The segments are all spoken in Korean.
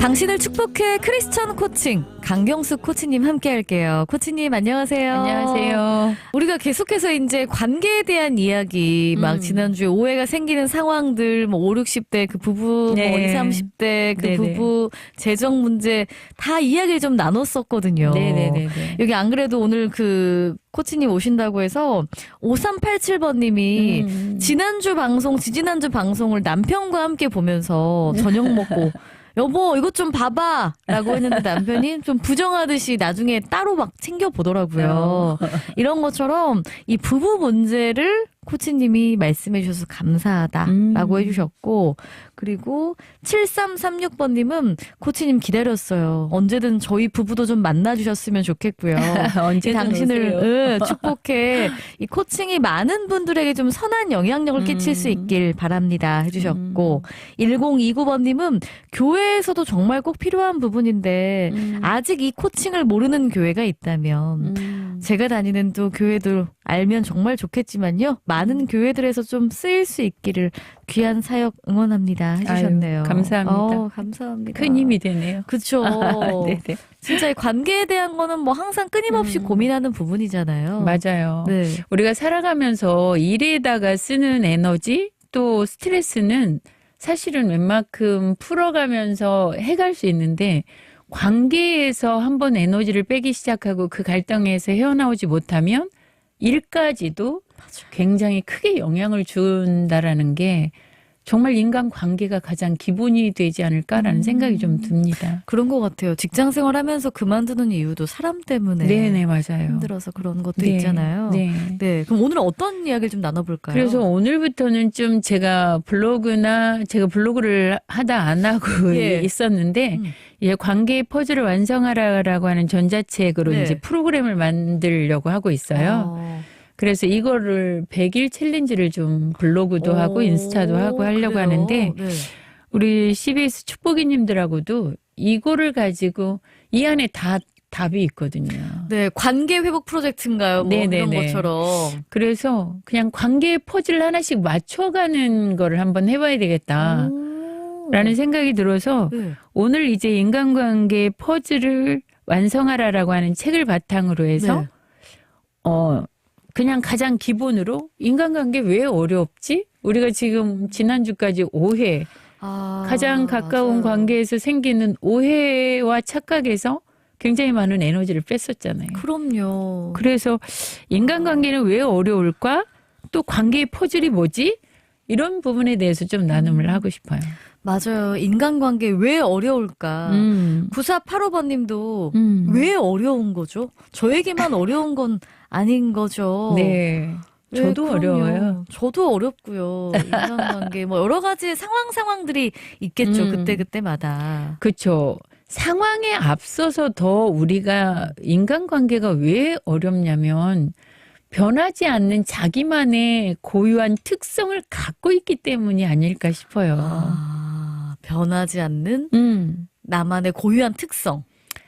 당신을 축복해 크리스천 코칭 강경수 코치님 함께 할게요. 코치님 안녕하세요. 안녕하세요. 우리가 계속해서 이제 관계에 대한 이야기 막 음. 지난주에 오해가 생기는 상황들 뭐 5, 60대 그 부부 네. 뭐 2, 30대 그 네네. 부부 재정 문제 다 이야기를 좀 나눴었거든요. 네네네네. 여기 안 그래도 오늘 그 코치님 오신다고 해서 5387번 님이 음. 지난주 방송, 지지난주 방송을 남편과 함께 보면서 저녁 먹고 여보 이것 좀 봐봐 라고 했는데 남편이 좀 부정하듯이 나중에 따로 막 챙겨 보더라고요. 이런 것처럼 이 부부 문제를 코치님이 말씀해 주셔서 감사하다라고 음. 해주셨고 그리고 7336번님은 코치님 기다렸어요. 언제든 저희 부부도 좀 만나주셨으면 좋겠고요. 이 언제든 당신을 오세요. 예, 축복해 이 코칭이 많은 분들에게 좀 선한 영향력을 끼칠 수 음. 있길 바랍니다 해주셨고 1029번님은 교회에서도 정말 꼭 필요한 부분인데 음. 아직 이 코칭을 모르는 교회가 있다면 음. 제가 다니는 또 교회들 알면 정말 좋겠지만요 음. 많은 교회들에서 좀 쓰일 수 있기를 귀한 사역 응원합니다 해주셨네요. 아유, 감사합니다. 어, 감사합니다. 큰 힘이 되네요. 네네. 진짜 이 관계에 대한 거는 뭐 항상 끊임없이 음. 고민하는 부분이잖아요. 맞아요. 네. 우리가 살아가면서 일에다가 쓰는 에너지 또 스트레스는 사실은 웬만큼 풀어가면서 해갈 수 있는데 관계에서 한번 에너지를 빼기 시작하고 그 갈등에서 헤어나오지 못하면 일까지도 굉장히 크게 영향을 준다라는 게 정말 인간 관계가 가장 기본이 되지 않을까라는 음. 생각이 좀 듭니다. 그런 것 같아요. 직장 생활 하면서 그만두는 이유도 사람 때문에 네네 맞아요. 힘들어서 그런 것도 네, 있잖아요. 네. 네. 그럼 오늘 어떤 이야기를 좀 나눠볼까요? 그래서 오늘부터는 좀 제가 블로그나 제가 블로그를 하다 안 하고 예. 있었는데 음. 예, 관계의 퍼즐을 완성하라라고 하는 전자책으로 네. 이제 프로그램을 만들려고 하고 있어요. 어. 그래서 이거를 100일 챌린지를 좀 블로그도 하고 오, 인스타도 하고 하려고 그래요? 하는데 네. 우리 CBS 축복이님들하고도 이거를 가지고 이 안에 다 답이 있거든요. 네, 관계 회복 프로젝트인가요? 뭐 이런 네네네. 것처럼. 그래서 그냥 관계의 퍼즐 하나씩 맞춰가는 거를 한번 해봐야 되겠다. 오. 라는 생각이 들어서 네. 오늘 이제 인간관계의 퍼즐을 완성하라라고 하는 책을 바탕으로 해서 네. 어 그냥 가장 기본으로 인간관계 왜 어렵지? 우리가 지금 지난주까지 오해 아, 가장 가까운 맞아요. 관계에서 생기는 오해와 착각에서 굉장히 많은 에너지를 뺐었잖아요. 그럼요. 그래서 인간관계는 왜 어려울까? 또 관계의 퍼즐이 뭐지? 이런 부분에 대해서 좀 나눔을 하고 싶어요. 맞아요. 인간관계 왜 어려울까? 음. 9485번 님도 음. 왜 어려운 거죠? 저에게만 어려운 건 아닌 거죠. 네. 네, 저도 그럼요. 어려워요. 저도 어렵고요. 인간관계 뭐 여러 가지 상황 상황들이 있겠죠. 음. 그때 그때마다. 그렇죠. 상황에 앞서서 더 우리가 인간관계가 왜 어렵냐면 변하지 않는 자기만의 고유한 특성을 갖고 있기 때문이 아닐까 싶어요. 아, 변하지 않는 음. 나만의 고유한 특성.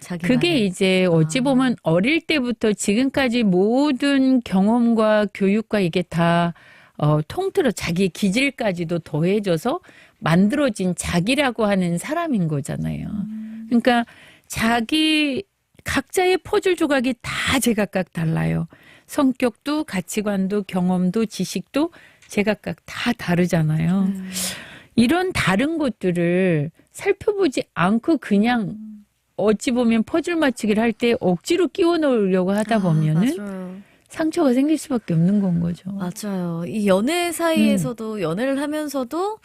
자기만의. 그게 이제 어찌 아. 보면 어릴 때부터 지금까지 모든 경험과 교육과 이게 다 어, 통틀어 자기 기질까지도 더해져서 만들어진 자기라고 하는 사람인 거잖아요. 그러니까 자기 각자의 퍼즐 조각이 다 제각각 달라요. 성격도 가치관도 경험도 지식도 제각각 다 다르잖아요. 음. 이런 다른 것들을 살펴보지 않고 그냥 어찌 보면 퍼즐 맞추기를 할 때 억지로 끼워 넣으려고 하다 보면은 아. 상처가 생길 수밖에 없는 건 거죠. 맞아요. 이 연애 사이에서도 연애를 하면서도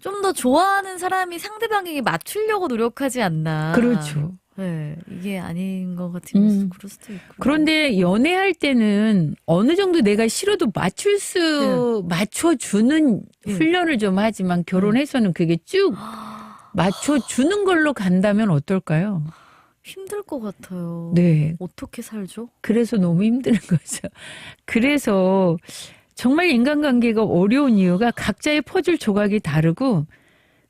좀 더 좋아하는 사람이 상대방에게 맞추려고 노력하지 않나. 그렇죠. 네, 이게 아닌 것 같으면서 음. 그럴 수도 있고. 그런데 연애할 때는 어느 정도 내가 싫어도 맞출 수 맞춰주는 네. 훈련을 좀 하지만 결혼해서는 그게 쭉 맞춰주는 걸로 간다면 어떨까요? 힘들 것 같아요. 네. 어떻게 살죠? 그래서 너무 힘든 거죠. 그래서 정말 인간관계가 어려운 이유가 각자의 퍼즐 조각이 다르고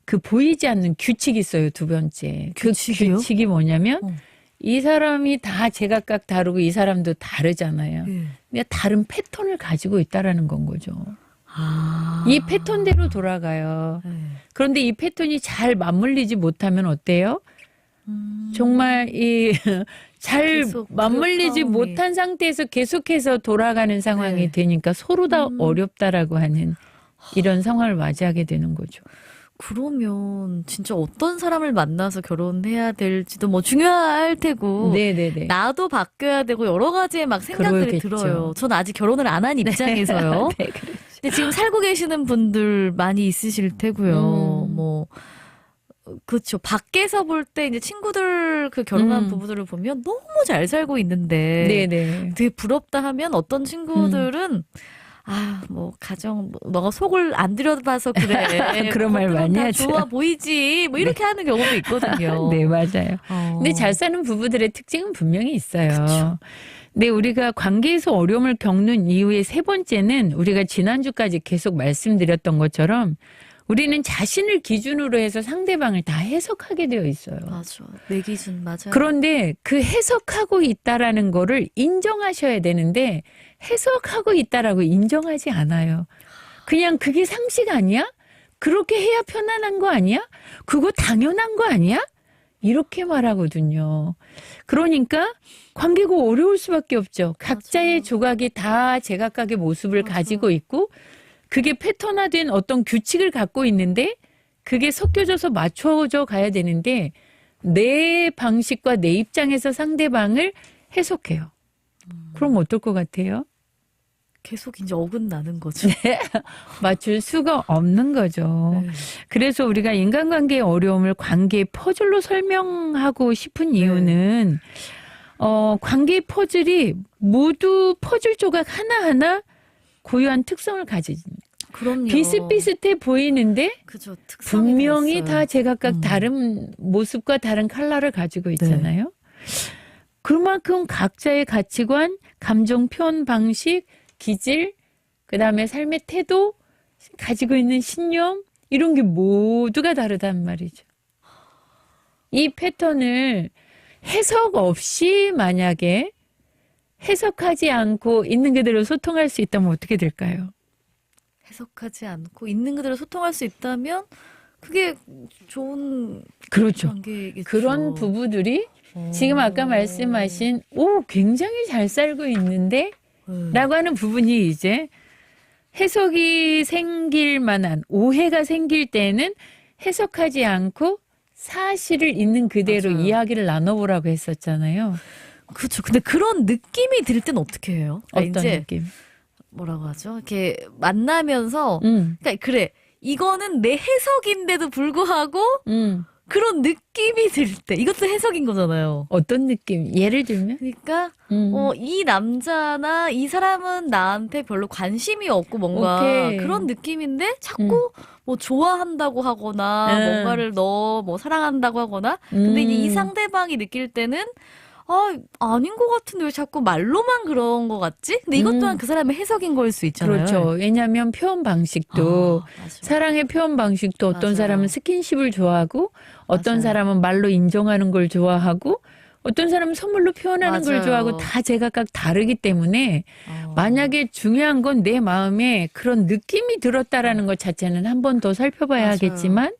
그 보이지 않는 규칙이 있어요. 두 번째. 그 규칙이요? 규칙이 뭐냐면 어. 이 사람이 다 제각각 다르고 이 사람도 다르잖아요. 예. 근데 다른 패턴을 가지고 있다라는 건 거죠. 아. 이 패턴대로 돌아가요. 네. 그런데 이 패턴이 잘 맞물리지 못하면 어때요? 음. 정말 이 잘 맞물리지 불협화음이. 못한 상태에서 계속해서 돌아가는 상황이 네. 되니까 서로 다 음. 어렵다라고 하는 이런 상황을 맞이하게 되는 거죠. 그러면 진짜 어떤 사람을 만나서 결혼해야 될지도 뭐 중요할 테고 네네네. 나도 바뀌어야 되고 여러 가지의 막 생각들이 그러겠죠. 들어요. 전 아직 결혼을 안 한 입장에서요. 네, 그래. 근데 지금 살고 계시는 분들 많이 있으실 테고요. 음. 뭐 그렇죠. 밖에서 볼 때 이제 친구들 그 결혼한 음. 부부들을 보면 너무 잘 살고 있는데 네네. 되게 부럽다 하면 어떤 친구들은 아, 뭐, 가정, 뭐, 너가 속을 안 들여다봐서 그래. 그런 말 겉으로는 많이 다 하죠. 좋아 보이지. 뭐, 이렇게 하는 경우도 있거든요. 네, 맞아요. 어. 근데 잘 사는 부부들의 특징은 분명히 있어요. 그쵸. 근데 우리가 관계에서 어려움을 겪는 이유의 세 번째는 우리가 지난주까지 계속 말씀드렸던 것처럼 우리는 자신을 기준으로 해서 상대방을 다 해석하게 되어 있어요. 맞아. 내 기준 맞아요. 그런데 그 해석하고 있다라는 거를 인정하셔야 되는데 해석하고 있다라고 인정하지 않아요. 그냥 그게 상식 아니야? 그렇게 해야 편안한 거 아니야? 그거 당연한 거 아니야? 이렇게 말하거든요. 그러니까 관계가 어려울 수밖에 없죠. 각자의 맞아요. 조각이 다 제각각의 모습을 맞아요. 가지고 있고 그게 패턴화된 어떤 규칙을 갖고 있는데 그게 섞여져서 맞춰져 가야 되는데 내 방식과 내 입장에서 상대방을 해석해요. 그럼 어떨 것 같아요? 계속 이제 어긋나는 거죠. 맞출 수가 없는 거죠. 네. 그래서 우리가 인간관계의 어려움을 관계의 퍼즐로 설명하고 싶은 이유는 어, 관계의 퍼즐이 모두 퍼즐 조각 하나하나 고유한 특성을 가지는 그럼요. 비슷비슷해 보이는데 그죠. 특성이 분명히 있어요. 다 제각각 음. 다른 모습과 다른 컬러를 가지고 있잖아요. 그만큼 각자의 가치관, 감정 표현 방식, 기질, 그 다음에 삶의 태도, 가지고 있는 신념, 이런 게 모두가 다르단 말이죠. 이 패턴을 해석 없이 만약에 해석하지 않고 있는 그대로 소통할 수 있다면 어떻게 될까요? 해석하지 않고 있는 그대로 소통할 수 있다면 그게 좋은 그렇죠. 관계겠죠. 그런 부부들이 어. 지금 아까 말씀하신 오 굉장히 잘 살고 있는데 네. 라고 하는 부분이 이제 해석이 생길 만한 오해가 생길 때는 해석하지 않고 사실을 있는 그대로 맞아요. 이야기를 나눠보라고 했었잖아요. 그렇죠. 근데 그런 느낌이 들 땐 어떻게 해요? 그러니까 어떤 느낌? 뭐라고 하죠? 이렇게 만나면서 음, 그러니까 그래 이거는 내 해석인데도 불구하고 음. 그런 느낌이 들 때 이것도 해석인 거잖아요. 어떤 느낌? 예를 들면? 그러니까 음. 어, 이 남자나 이 사람은 나한테 별로 관심이 없고 뭔가 오케이. 그런 느낌인데 자꾸 뭐 좋아한다고 하거나 음. 뭔가를 너 뭐 사랑한다고 하거나 근데 이제 이 음. 상대방이 느낄 때는 아 아닌 것 같은데 왜 자꾸 말로만 그런 것 같지? 근데 이것 또한 음. 그 사람의 해석인 거일 수 있잖아요. 그렇죠. 왜냐하면 표현 방식도 아. 사랑의 표현 방식도 어떤 맞아요. 사람은 스킨십을 좋아하고 어떤 맞아요. 사람은 말로 인정하는 걸 좋아하고 어떤 사람은 선물로 표현하는 걸 맞아요. 좋아하고 다 제각각 다르기 때문에 어. 만약에 중요한 건 내 마음에 그런 느낌이 들었다라는 것 자체는 한 번 더 살펴봐야. 하겠지만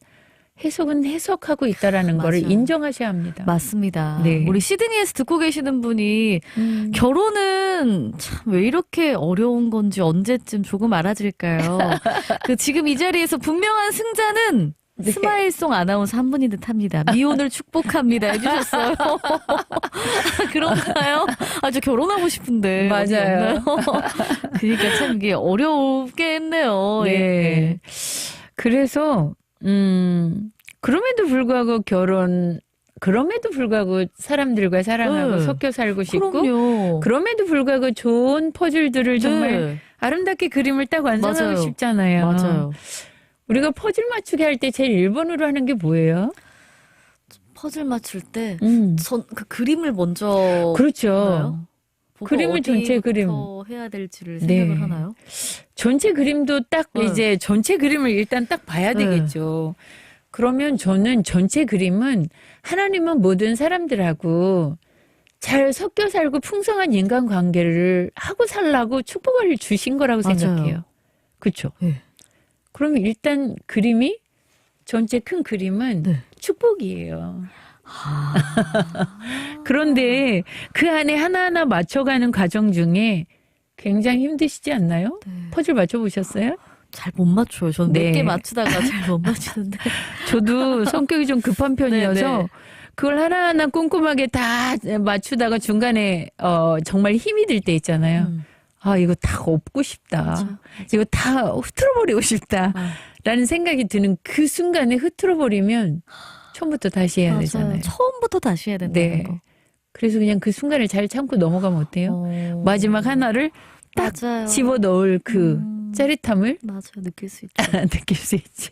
해석은 해석하고 있다라는 거를 맞아요. 인정하셔야 합니다. 맞습니다. 네. 우리 시드니에서 듣고 계시는 분이 음. 결혼은 참 왜 이렇게 어려운 건지 언제쯤 조금 알아질까요? 그 지금 이 자리에서 분명한 승자는 네. 스마일송 아나운서 한 분인 듯 합니다. 미혼을 축복합니다. 해주셨어요. 그런가요? 아, 저 결혼하고 싶은데. 맞아요. 그러니까 참 이게 어렵겠네요. 네. 예. 그래서 음 그럼에도 불구하고 결혼 그럼에도 불구하고 사람들과 사랑하고 네. 섞여 살고 싶고 그럼요. 그럼에도 불구하고 좋은 퍼즐들을 정말 네. 아름답게 그림을 딱 완성하고 맞아요. 싶잖아요. 맞아요. 우리가 퍼즐 맞추기 할 때 제일 1번으로 하는 게 뭐예요? 퍼즐 맞출 때, 음. 전 그 그림을 먼저. 그렇죠. 보나요? 그림을 전체 그림. 해야 될지를 네. 생각을 하나요? 전체 그림도 딱 네. 이제 전체 그림을 일단 딱 봐야 네. 되겠죠. 그러면 저는 전체 그림은 하나님은 모든 사람들하고 잘 섞여 살고 풍성한 인간 관계를 하고 살라고 축복을 주신 거라고 맞아요. 생각해요. 그렇죠. 네. 그러면 일단 그림이 전체 큰 그림은 네. 축복이에요. 아, 그런데 그 안에 하나하나 맞춰가는 과정 중에 굉장히 힘드시지 않나요? 네. 퍼즐 맞춰보셨어요? 잘 못 맞춰요. 저는 몇 네. 개 맞추다가 잘 못 맞추는데. 저도 성격이 좀 급한 편이어서 네, 네. 그걸 하나하나 꼼꼼하게 다 맞추다가 중간에 어 정말 힘이 들 때 있잖아요. 음, 아 이거 다 엎고 싶다. 맞아. 이거 다 흐트러버리고 싶다. 아, 라는 생각이 드는 그 순간에 흐트러버리면 처음부터 다시 해야 맞아요. 되잖아요. 처음부터 다시 해야 된다는 네. 거. 그래서 그냥 그 순간을 잘 참고 넘어가면 어때요? 어, 마지막 하나를 딱 맞아요. 집어 넣을 그 음, 짜릿함을 맞아요. 느낄 수 있죠. 느낄 수 있죠.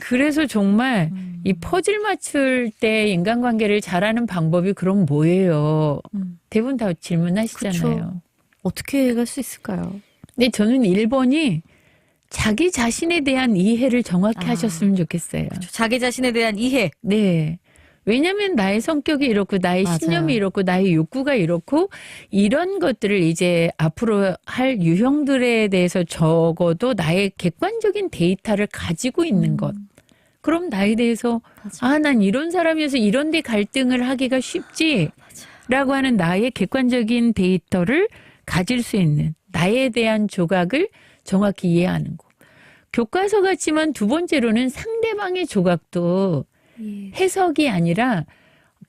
그래서 정말 음, 이 퍼즐 맞출 때 인간관계를 잘하는 방법이 그럼 뭐예요? 음. 대부분 다 질문하시잖아요. 그쵸. 어떻게 해갈 수 있을까요? 근데 저는 1번이 자기 자신에 대한 이해를 정확히 아. 하셨으면 좋겠어요. 자기 자신에 대한 이해. 네. 왜냐면 나의 성격이 이렇고 나의 맞아요. 신념이 이렇고 나의 욕구가 이렇고 이런 것들을 이제 앞으로 할 유형들에 대해서 적어도 나의 객관적인 데이터를 가지고 있는 것. 음, 그럼 나에 대해서 맞아. 아, 난 이런 사람이어서 이런 데 갈등을 하기가 쉽지. 라고 하는 나의 객관적인 데이터를 가질 수 있는 나에 대한 조각을 정확히 이해하는 거. 교과서 같지만 두 번째로는 상대방의 조각도 예. 해석이 아니라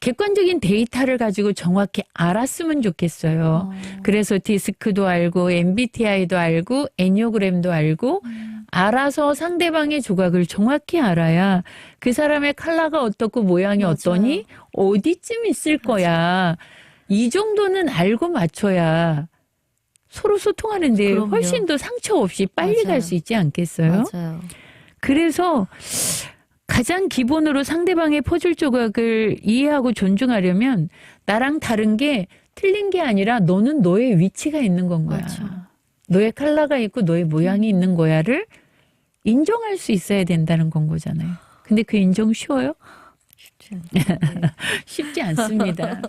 객관적인 데이터를 가지고 정확히 알았으면 좋겠어요. 어, 그래서 디스크도 알고 MBTI도 알고 애니어그램도 알고 음, 알아서 상대방의 조각을 정확히 알아야 그 사람의 컬러가 어떻고 모양이 맞아요. 어떠니 어디쯤 있을 거야. 이 정도는 알고 맞춰야 서로 소통하는데 그럼요. 훨씬 더 상처 없이 빨리. 갈 수 있지 않겠어요? 맞아요. 그래서 가장 기본으로 상대방의 퍼즐 조각을 이해하고 존중하려면 나랑 다른 게 틀린 게 아니라 너는 너의 위치가 있는 건 거야. 맞아. 너의 컬러가 있고 너의 모양이 있는 거야를 인정할 수 있어야 된다는 건 거잖아요. 근데 그 인정 쉬워요? 쉽지. 쉽지 않습니다.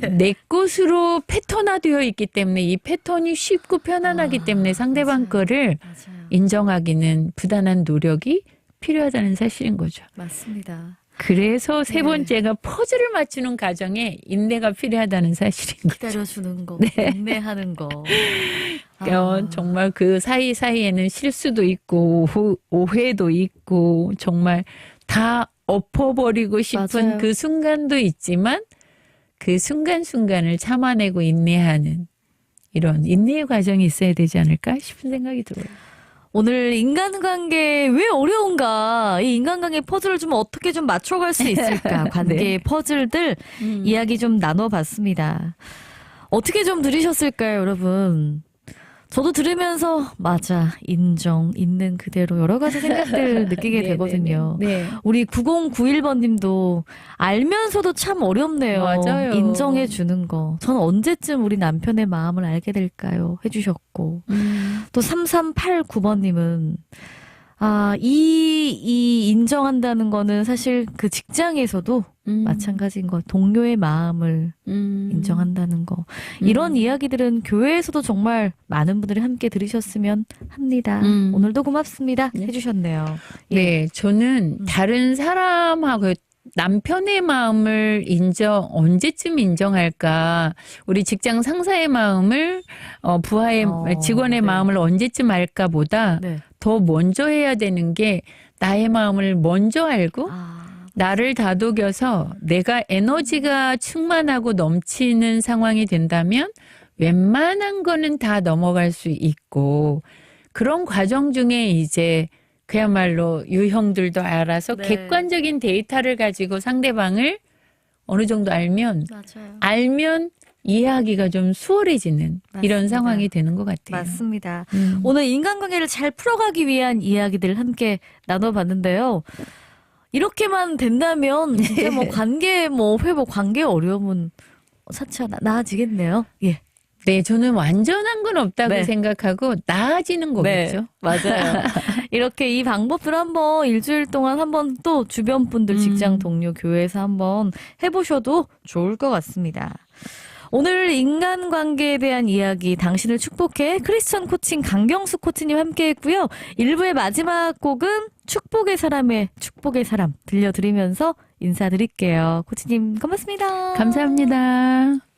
네. 내 것으로 패턴화되어 있기 때문에 이 패턴이 쉽고 편안하기 아, 때문에 상대방 맞아요. 거를 맞아요. 인정하기는 부단한 노력이 필요하다는 사실인 거죠. 맞습니다. 그래서 세 네. 번째가 퍼즐을 맞추는 과정에 인내가 필요하다는 사실인 거죠. 기다려주는 거, 네. 인내하는 거. 어, 정말 그 사이사이에는 실수도 있고 오- 오해도 있고 정말 다 엎어버리고 싶은 맞아요. 그 순간도 있지만 그 순간순간을 참아내고 인내하는 이런 인내의 과정이 있어야 되지 않을까 싶은 생각이 들어요. 오늘 인간관계 왜 어려운가? 이 인간관계 퍼즐을 좀 어떻게 좀 맞춰갈 수 있을까? 관계의 퍼즐들 이야기 좀 나눠봤습니다. 어떻게 좀 들으셨을까요, 여러분? 저도 들으면서 맞아 인정 있는 그대로 여러 가지 생각들 느끼게 네, 되거든요. 네, 네. 우리 9091번님도 알면서도 참 어렵네요. 맞아요. 인정해 주는 거. 전 언제쯤 우리 남편의 마음을 알게 될까요? 해주셨고 음. 또 3389번님은 아, 이, 이 인정한다는 거는 사실 그 직장에서도 음. 마찬가지인 것. 동료의 마음을 음. 인정한다는 거. 음. 이런 이야기들은 교회에서도 정말 많은 분들이 함께 들으셨으면 합니다. 음. 오늘도 고맙습니다. 네. 해주셨네요. 예. 네, 저는 음. 다른 사람하고 남편의 마음을 인정 언제쯤 인정할까? 우리 직장 상사의 마음을 어, 부하의 어, 직원의 네. 마음을 언제쯤 알까보다 네. 더 먼저 해야 되는 게 나의 마음을 먼저 알고 아, 나를 다독여서 내가 에너지가 충만하고 넘치는 상황이 된다면 웬만한 거는 다 넘어갈 수 있고 그런 과정 중에 이제 그야말로 유형들도 알아서 네. 객관적인 데이터를 가지고 상대방을 어느 정도 알면 맞아요. 알면 이해하기가 좀 수월해지는 이런 맞습니다. 상황이 되는 것 같아요. 맞습니다. 음. 오늘 인간관계를 잘 풀어가기 위한 이야기들을 함께 나눠봤는데요. 이렇게만 된다면 진짜 뭐 관계 뭐 회복 관계 어려움은 차차 나- 나아지겠네요. 예. 네, 저는 완전한 건 없다고 네. 생각하고 나아지는 거겠죠. 맞아요. 이렇게 이 방법들 한번 일주일 동안 한번 또 주변 분들, 음. 직장 동료, 교회에서 한번 해보셔도 좋을 것 같습니다. 오늘 인간관계에 대한 이야기 당신을 축복해 크리스천 코칭 강경수 코치님 함께 했고요. 1부의 마지막 곡은 축복의 사람의 축복의 사람 들려드리면서 인사드릴게요. 코치님 고맙습니다. 감사합니다.